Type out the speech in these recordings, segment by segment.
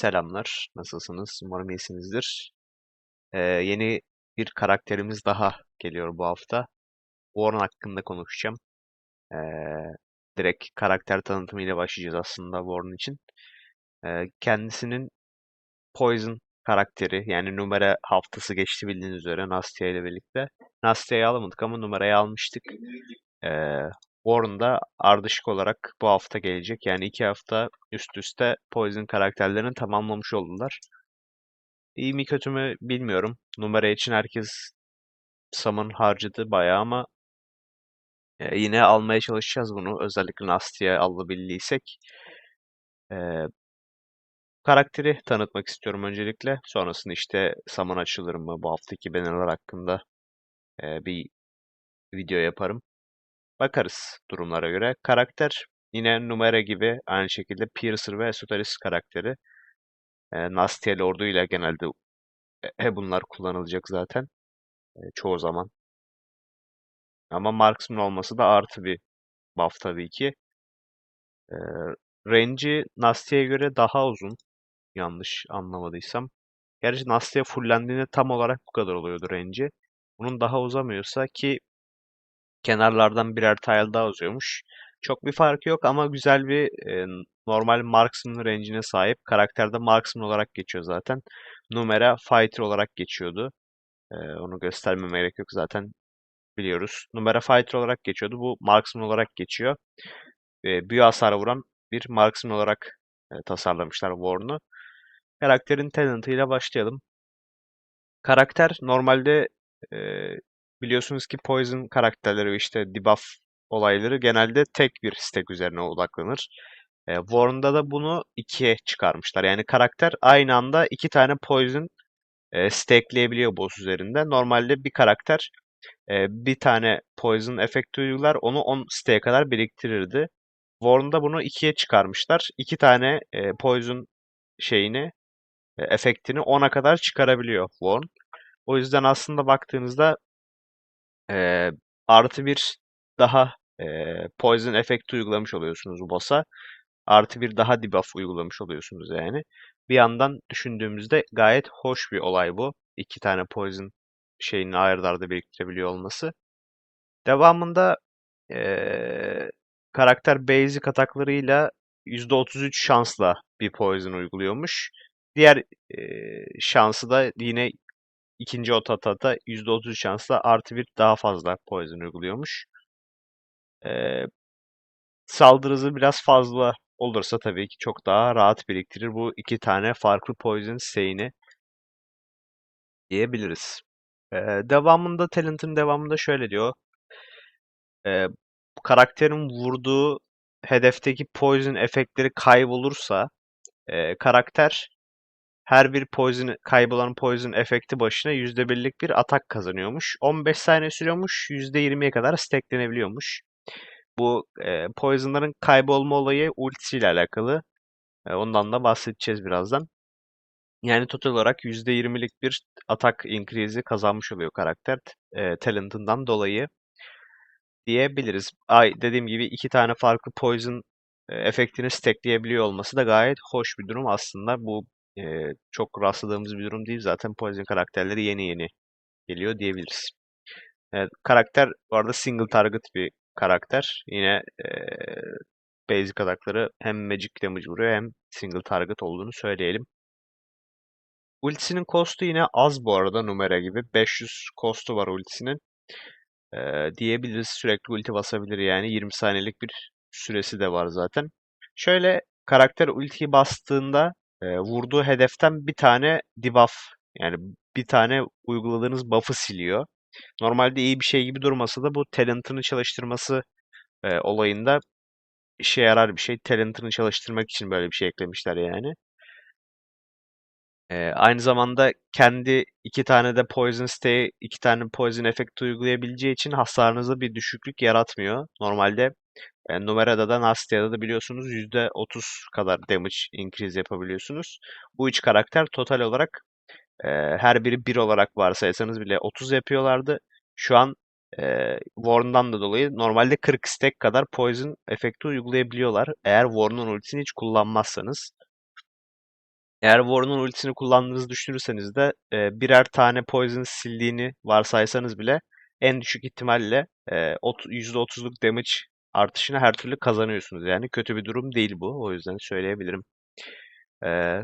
Selamlar, nasılsınız? Umarım iyisinizdir. Ee, yeni bir karakterimiz daha geliyor bu hafta. Warren hakkında konuşacağım. Ee, direkt karakter tanıtımıyla başlayacağız aslında Warren için. Ee, kendisinin Poison karakteri, yani numara haftası geçti bildiğiniz üzere Nastia ile birlikte. Nastia'yı alamadık ama numarayı almıştık. Ee, Warren da ardışık olarak bu hafta gelecek. Yani iki hafta üst üste Poison karakterlerini tamamlamış oldular. İyi mi kötü mü bilmiyorum. Numara için herkes summon harcadı bayağı ama e, yine almaya çalışacağız bunu. Özellikle Nastia'ya alabildiysek. E, karakteri tanıtmak istiyorum öncelikle. Sonrasında işte summon açılır mı bu haftaki bannerlar hakkında e, bir video yaparım. Bakarız durumlara göre. Karakter yine numara gibi aynı şekilde Piercer ve Sotaris karakteri. E, Nastia Lord'u ile genelde e, bunlar kullanılacak zaten. E, çoğu zaman. Ama Marksman olması da artı bir buff tabii ki. E, range'i Nastia'ya göre daha uzun. Yanlış anlamadıysam. Gerçi Nastia fullendiğinde tam olarak bu kadar oluyordu range'i. Bunun daha uzamıyorsa ki kenarlardan birer tile daha uzuyormuş. Çok bir farkı yok ama güzel bir e, normal marksman range'ine sahip. Karakterde marksman olarak geçiyor zaten. Numara fighter olarak geçiyordu. E, onu göstermeme gerek yok zaten biliyoruz. Numara fighter olarak geçiyordu. Bu marksman olarak geçiyor. E, büyü hasar vuran bir marksman olarak e, tasarlamışlar Warren'u. Karakterin talentıyla başlayalım. Karakter normalde e, biliyorsunuz ki Poison karakterleri işte debuff olayları genelde tek bir stack üzerine odaklanır. E, Warren'da da bunu ikiye çıkarmışlar. Yani karakter aynı anda iki tane Poison e, stackleyebiliyor boss üzerinde. Normalde bir karakter e, bir tane Poison efekti uygular. Onu 10 stack'e kadar biriktirirdi. Warren'da bunu ikiye çıkarmışlar. İki tane e, Poison şeyini, e, efektini 10'a kadar çıkarabiliyor Warren. O yüzden aslında baktığınızda e, artı bir daha e, Poison efekti uygulamış oluyorsunuz boss'a. Artı bir daha debuff uygulamış oluyorsunuz yani. Bir yandan düşündüğümüzde gayet hoş bir olay bu. İki tane Poison şeyini arda biriktirebiliyor olması. Devamında e, karakter basic ataklarıyla %33 şansla bir poison uyguluyormuş. Diğer e, şansı da yine ikinci otata %30 şansla artı bir daha fazla poison uyguluyormuş. E, saldırı biraz fazla olursa tabii ki çok daha rahat biriktirir bu iki tane farklı poison seyini diyebiliriz. E, devamında talent'ın devamında şöyle diyor. E, karakterin vurduğu hedefteki poison efektleri kaybolursa e, karakter her bir poison kaybolan poison efekti başına %1'lik bir atak kazanıyormuş. 15 saniye sürüyormuş. %20'ye kadar stacklenebiliyormuş. Bu e, poisonların kaybolma olayı ultisiyle alakalı. E, ondan da bahsedeceğiz birazdan. Yani total olarak %20'lik bir atak increase'i kazanmış oluyor karakter e, talentından dolayı diyebiliriz. Ay dediğim gibi iki tane farklı poison e, efektini stackleyebiliyor olması da gayet hoş bir durum aslında. Bu e, çok rastladığımız bir durum değil. Zaten poison karakterleri yeni yeni geliyor diyebiliriz. Evet, karakter bu arada single target bir karakter. Yine e, basic atakları hem magic damage vuruyor hem single target olduğunu söyleyelim. Ultisinin costu yine az bu arada numara gibi. 500 costu var ultisinin. Ee, diyebiliriz sürekli ulti basabilir yani 20 saniyelik bir süresi de var zaten. Şöyle karakter ultiyi bastığında e, vurduğu hedeften bir tane debuff yani bir tane uyguladığınız buff'ı siliyor. Normalde iyi bir şey gibi durmasa da bu talent'ını çalıştırması e, olayında işe yarar bir şey. Talent'ını çalıştırmak için böyle bir şey eklemişler yani. Ee, aynı zamanda kendi iki tane de Poison Stay, iki tane Poison efekti uygulayabileceği için hasarınızda bir düşüklük yaratmıyor. Normalde e, Numera'da da Nastia'da da biliyorsunuz %30 kadar damage increase yapabiliyorsunuz. Bu üç karakter total olarak e, her biri 1 olarak varsaysanız bile 30 yapıyorlardı. Şu an e, Warren'dan da dolayı normalde 40 stack kadar Poison efekti uygulayabiliyorlar. Eğer Warren'ın ultisini hiç kullanmazsanız. Eğer Warren'ın ultisini kullandığınızı düşünürseniz de e, birer tane poison sildiğini varsaysanız bile en düşük ihtimalle e, ot- %30'luk damage artışını her türlü kazanıyorsunuz. Yani kötü bir durum değil bu. O yüzden söyleyebilirim. E,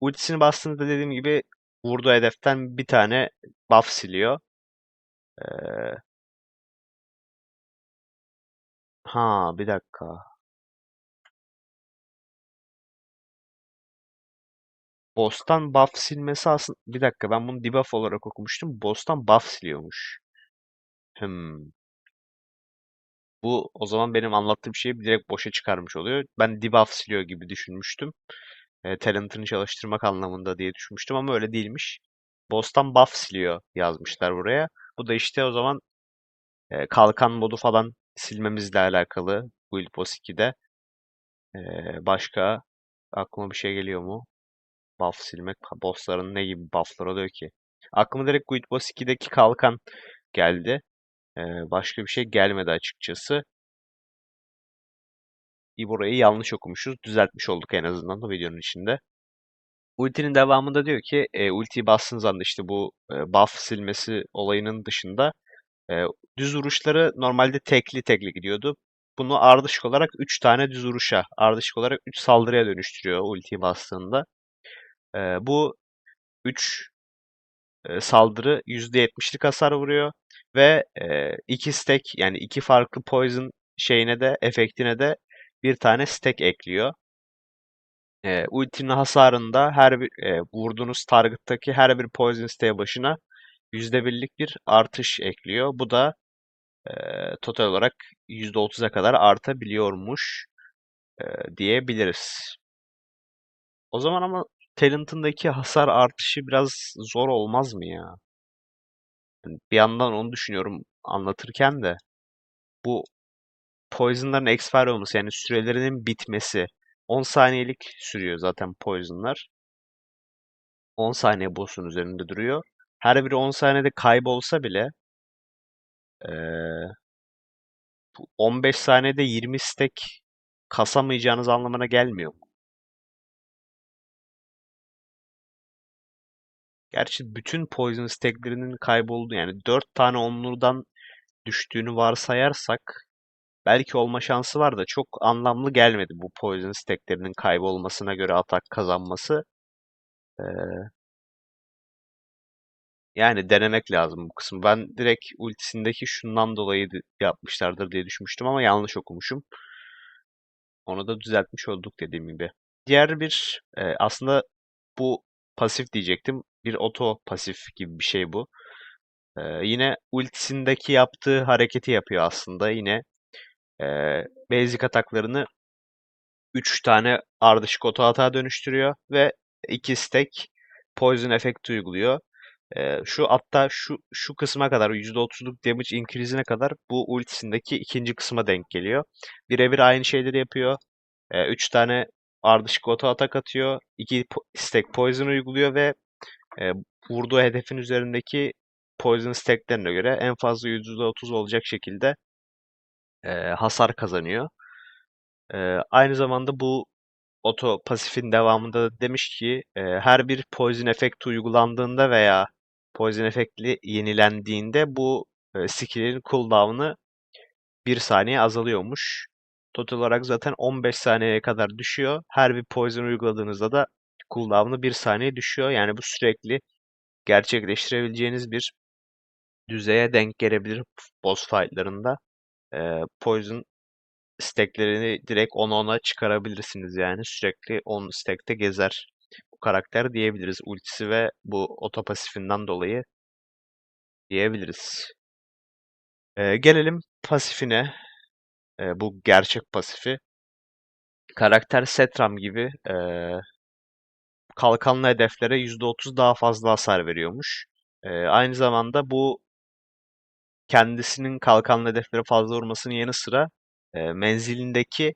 ultisini bastığınızda dediğim gibi vurduğu hedeften bir tane buff siliyor. E, ha bir dakika. Boss'tan buff silmesi aslında... Bir dakika ben bunu debuff olarak okumuştum. Boss'tan buff siliyormuş. Hmm. Bu o zaman benim anlattığım şeyi direkt boşa çıkarmış oluyor. Ben debuff siliyor gibi düşünmüştüm. E, talent'ını çalıştırmak anlamında diye düşünmüştüm ama öyle değilmiş. Boss'tan buff siliyor yazmışlar buraya. Bu da işte o zaman e, kalkan modu falan silmemizle alakalı Guild Boss 2'de. E, başka aklıma bir şey geliyor mu? Buff silmek. Bossların ne gibi bufflar oluyor ki? Aklıma direkt Guild Boss 2'deki kalkan geldi. Başka bir şey gelmedi açıkçası. burayı yanlış okumuşuz. Düzeltmiş olduk en azından da videonun içinde. Ultinin devamında diyor ki e, ultiyi bastığınız anda işte bu e, buff silmesi olayının dışında e, düz vuruşları normalde tekli tekli gidiyordu. Bunu ardışık olarak 3 tane düz vuruşa, ardışık olarak 3 saldırıya dönüştürüyor ultiyi bastığında. E, bu 3 e, saldırı %70'lik hasar vuruyor ve e, iki stack yani iki farklı poison şeyine de efektine de bir tane stack ekliyor. E, ultinin hasarında her bir e, vurduğunuz target'taki her bir poison stack'e başına %1'lik bir artış ekliyor. Bu da e, total olarak %30'a kadar artabiliyormuş e, diyebiliriz. O zaman ama Talent'ındaki hasar artışı biraz zor olmaz mı ya? Yani bir yandan onu düşünüyorum anlatırken de bu Poison'ların expire olması yani sürelerinin bitmesi 10 saniyelik sürüyor zaten Poison'lar. 10 saniye boss'un üzerinde duruyor. Her biri 10 saniyede kaybolsa bile ee, 15 saniyede 20 stack kasamayacağınız anlamına gelmiyor mu? Gerçi bütün poison stacklerinin kayboldu yani 4 tane onlurdan düştüğünü varsayarsak belki olma şansı var da çok anlamlı gelmedi bu poison stacklerinin kaybolmasına göre atak kazanması. Ee, yani denemek lazım bu kısmı. Ben direkt ultisindeki şundan dolayı yapmışlardır diye düşünmüştüm ama yanlış okumuşum. Onu da düzeltmiş olduk dediğim gibi. Diğer bir e, aslında bu pasif diyecektim. Bir oto pasif gibi bir şey bu. Ee, yine ultisindeki yaptığı hareketi yapıyor aslında. Yine e, basic ataklarını 3 tane ardışık oto atağa dönüştürüyor ve 2 stack poison efekti uyguluyor. E, şu hatta şu şu kısma kadar %30'luk damage increase'ine kadar bu ultisindeki ikinci kısma denk geliyor. Birebir aynı şeyleri yapıyor. 3 e, tane ardışık oto atak atıyor. 2 stack poison uyguluyor ve e, vurduğu hedefin üzerindeki poison stacklerine göre en fazla %30 olacak şekilde e, hasar kazanıyor. E, aynı zamanda bu oto pasifin devamında da demiş ki e, her bir poison efekt uygulandığında veya poison efektli yenilendiğinde bu e, skill'in cooldown'ı 1 saniye azalıyormuş. Total olarak zaten 15 saniyeye kadar düşüyor. Her bir poison uyguladığınızda da cooldown'ı 1 saniye düşüyor. Yani bu sürekli gerçekleştirebileceğiniz bir düzeye denk gelebilir boss fight'larında. Ee, poison stacklerini direkt 10-10'a çıkarabilirsiniz yani. Sürekli 10 stack'te gezer bu karakter diyebiliriz. Ultisi ve bu oto pasifinden dolayı diyebiliriz. Ee, gelelim pasifine. Ee, bu gerçek pasifi. Karakter Setram gibi e, kalkanlı hedeflere %30 daha fazla hasar veriyormuş. E, aynı zamanda bu kendisinin kalkanlı hedeflere fazla vurmasının yanı sıra e, menzilindeki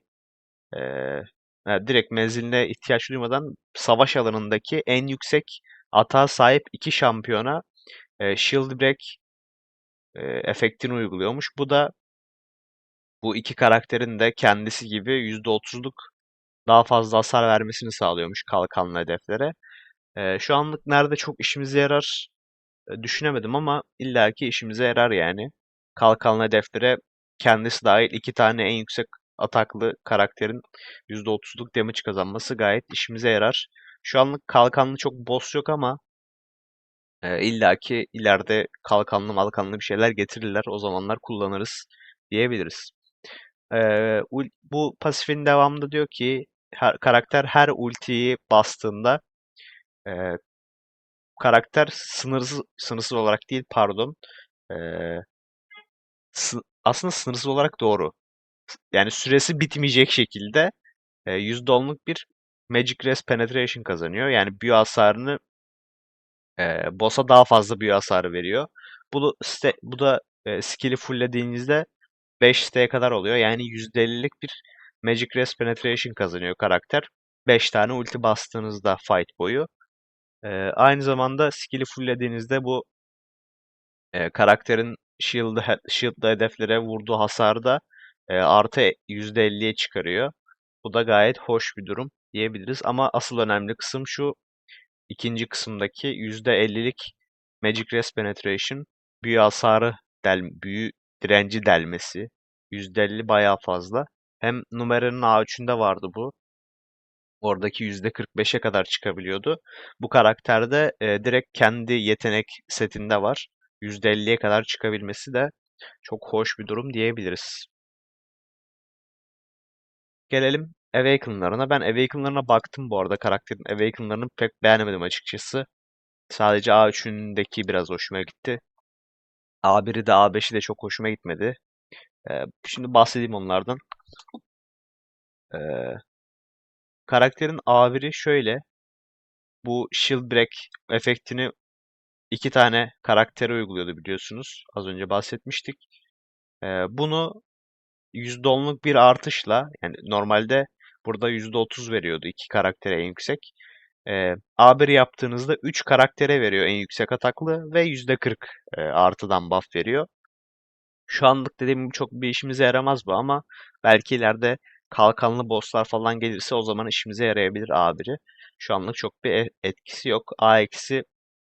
e, yani direkt menziline ihtiyaç duymadan savaş alanındaki en yüksek atağa sahip iki şampiyona e, Shield Break e, efektini uyguluyormuş. Bu da bu iki karakterin de kendisi gibi %30'luk daha fazla hasar vermesini sağlıyormuş kalkanlı hedeflere. Ee, şu anlık nerede çok işimize yarar e, düşünemedim ama illaki işimize yarar yani. Kalkanlı hedeflere kendisi dahil iki tane en yüksek ataklı karakterin %30'luk damage kazanması gayet işimize yarar. Şu anlık kalkanlı çok boss yok ama e, illaki ileride kalkanlı malkanlı bir şeyler getirirler. O zamanlar kullanırız diyebiliriz. Ee, bu pasifin devamında diyor ki her, karakter her ultiyi bastığında e, karakter sınırsız sınırsız olarak değil pardon e, sı- aslında sınırsız olarak doğru. Yani süresi bitmeyecek şekilde e, %10'luk bir Magic Resist Penetration kazanıyor. Yani büyü hasarını e, boss'a daha fazla büyü hasarı veriyor. Bu, bu da e, skill'i fulllediğinizde 5 siteye kadar oluyor. Yani %50'lik bir Magic Resist Penetration kazanıyor karakter. 5 tane ulti bastığınızda fight boyu. Ee, aynı zamanda skill'i fulllediğinizde bu e, karakterin shield'ı, he- shield'lı hedeflere vurduğu hasarı da e, artı %50'ye çıkarıyor. Bu da gayet hoş bir durum diyebiliriz. Ama asıl önemli kısım şu ikinci kısımdaki %50'lik Magic Resist Penetration büyü hasarı del büyü direnci delmesi. %50 bayağı fazla. Hem numaranın A3'ünde vardı bu. Oradaki %45'e kadar çıkabiliyordu. Bu karakterde e, direkt kendi yetenek setinde var. %50'ye kadar çıkabilmesi de çok hoş bir durum diyebiliriz. Gelelim Awaken'larına. Ben Awaken'larına baktım bu arada. Karakterin Awaken'larını pek beğenemedim açıkçası. Sadece A3'ündeki biraz hoşuma gitti. A1'i de A5'i de çok hoşuma gitmedi. Ee, şimdi bahsedeyim onlardan. Ee, karakterin A1'i şöyle. Bu Shield Break efektini iki tane karaktere uyguluyordu biliyorsunuz. Az önce bahsetmiştik. Ee, bunu %10'luk bir artışla yani normalde burada %30 veriyordu iki karaktere en yüksek. Ee, A1 yaptığınızda 3 karaktere veriyor en yüksek ataklı ve %40 e, artıdan buff veriyor. Şu anlık dediğim gibi çok bir işimize yaramaz bu ama belki ileride kalkanlı bosslar falan gelirse o zaman işimize yarayabilir A1'i. Şu anlık çok bir e- etkisi yok. A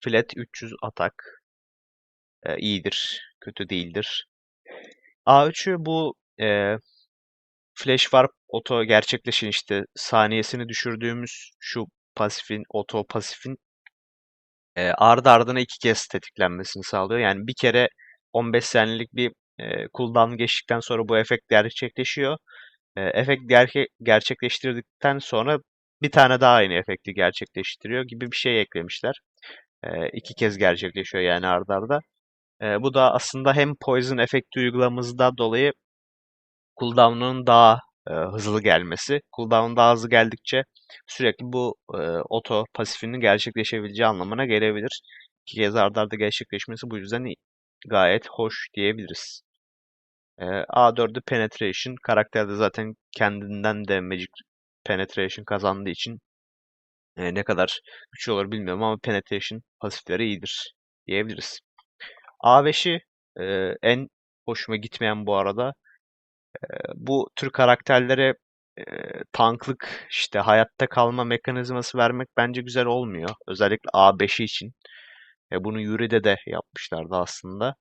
flat 300 atak e, iyidir, kötü değildir. A3'ü bu e, Flash Warp oto gerçekleşen işte saniyesini düşürdüğümüz şu pasifin, oto pasifin e, ardı ardına iki kez tetiklenmesini sağlıyor. Yani bir kere 15 saniyelik bir e, cooldown geçtikten sonra bu efekt gerçekleşiyor. E, efekt gerke gerçekleştirdikten sonra bir tane daha aynı efekti gerçekleştiriyor gibi bir şey eklemişler. E, iki kez gerçekleşiyor yani ardı arda. E, bu da aslında hem poison efekti uygulamamızda dolayı cooldown'un daha e, hızlı gelmesi. Cooldown daha hızlı geldikçe sürekli bu e, oto pasifinin gerçekleşebileceği anlamına gelebilir. İki kez arda arda gerçekleşmesi bu yüzden gayet hoş diyebiliriz. E, A4'ü Penetration. Karakterde zaten kendinden de Magic Penetration kazandığı için e, ne kadar güçlü olur bilmiyorum ama Penetration pasifleri iyidir diyebiliriz. A5'i e, en hoşuma gitmeyen bu arada bu tür karakterlere tanklık işte hayatta kalma mekanizması vermek bence güzel olmuyor. Özellikle A5'i için. E, bunu Yuri'de de yapmışlardı aslında.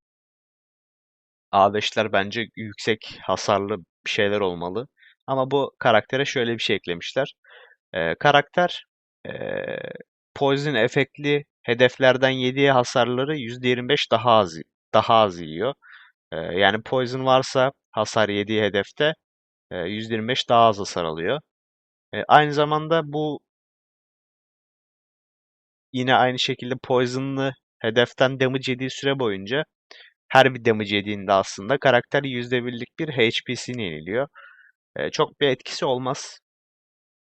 A5'ler bence yüksek hasarlı bir şeyler olmalı. Ama bu karaktere şöyle bir şey eklemişler. E, karakter e, Poison efektli hedeflerden yediği hasarları %25 daha az daha az yiyor. E, yani Poison varsa hasar yediği hedefte e, %25 daha az hasar alıyor. E, aynı zamanda bu yine aynı şekilde Poison'lı hedeften damage yediği süre boyunca her bir damage yediğinde aslında karakter %1'lik bir HP'sini yeniliyor. E, çok bir etkisi olmaz.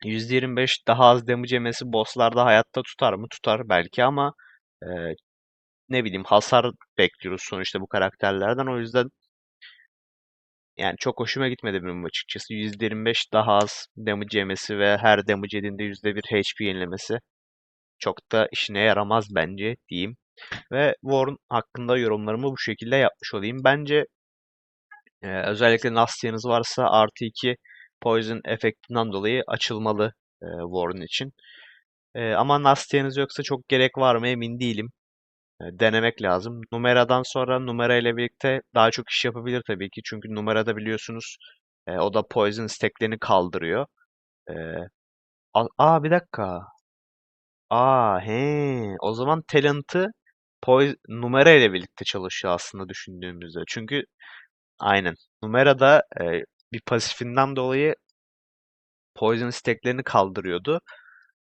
%25 daha az damage yemesi bosslarda hayatta tutar mı? Tutar belki ama e, ne bileyim hasar bekliyoruz sonuçta bu karakterlerden. O yüzden yani çok hoşuma gitmedi benim açıkçası. %25 daha az damage yemesi ve her damage yediğinde %1 HP yenilemesi çok da işine yaramaz bence diyeyim. Ve Warren hakkında yorumlarımı bu şekilde yapmış olayım. Bence e, özellikle Nastia'nız varsa artı 2 Poison efektinden dolayı açılmalı e, Warren için. E, ama Nastya'nız yoksa çok gerek var mı emin değilim. Denemek lazım. Numaradan sonra numara ile birlikte daha çok iş yapabilir tabii ki. Çünkü numarada biliyorsunuz e, o da Poison steklerini kaldırıyor. E, a- aa bir dakika. Aa he. O zaman talent'ı Poison, numara ile birlikte çalışıyor aslında düşündüğümüzde. Çünkü aynen. Numarada e, bir pasifinden dolayı Poison steklerini kaldırıyordu.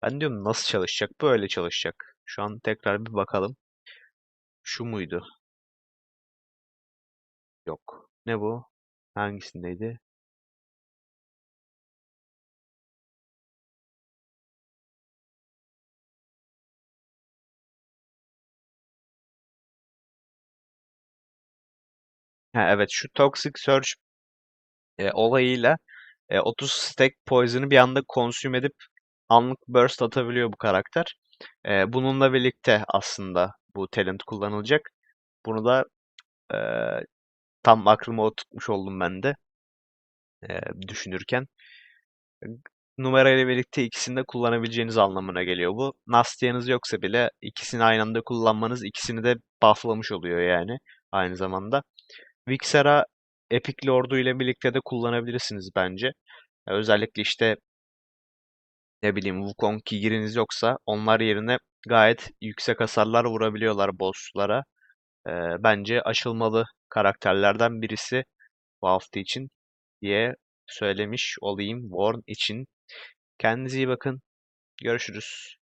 Ben diyorum nasıl çalışacak? Böyle çalışacak. Şu an tekrar bir bakalım. Şu muydu? Yok. Ne bu? Hangisindeydi? Ha, evet şu Toxic Surge e, olayıyla e, 30 stack poison'ı bir anda consume edip anlık burst atabiliyor bu karakter. E, bununla birlikte aslında bu talent kullanılacak. Bunu da e, tam aklıma oturtmuş oldum ben de e, düşünürken. Numara ile birlikte ikisini de kullanabileceğiniz anlamına geliyor bu. Nastya'nız yoksa bile ikisini aynı anda kullanmanız ikisini de bufflamış oluyor yani aynı zamanda. Vixara Epic Lord'u ile birlikte de kullanabilirsiniz bence. Özellikle işte ne bileyim Wukong Kigir'iniz yoksa onlar yerine gayet yüksek hasarlar vurabiliyorlar bosslara. Ee, bence aşılmalı karakterlerden birisi bu hafta için diye söylemiş olayım Warren için. Kendinize iyi bakın. Görüşürüz.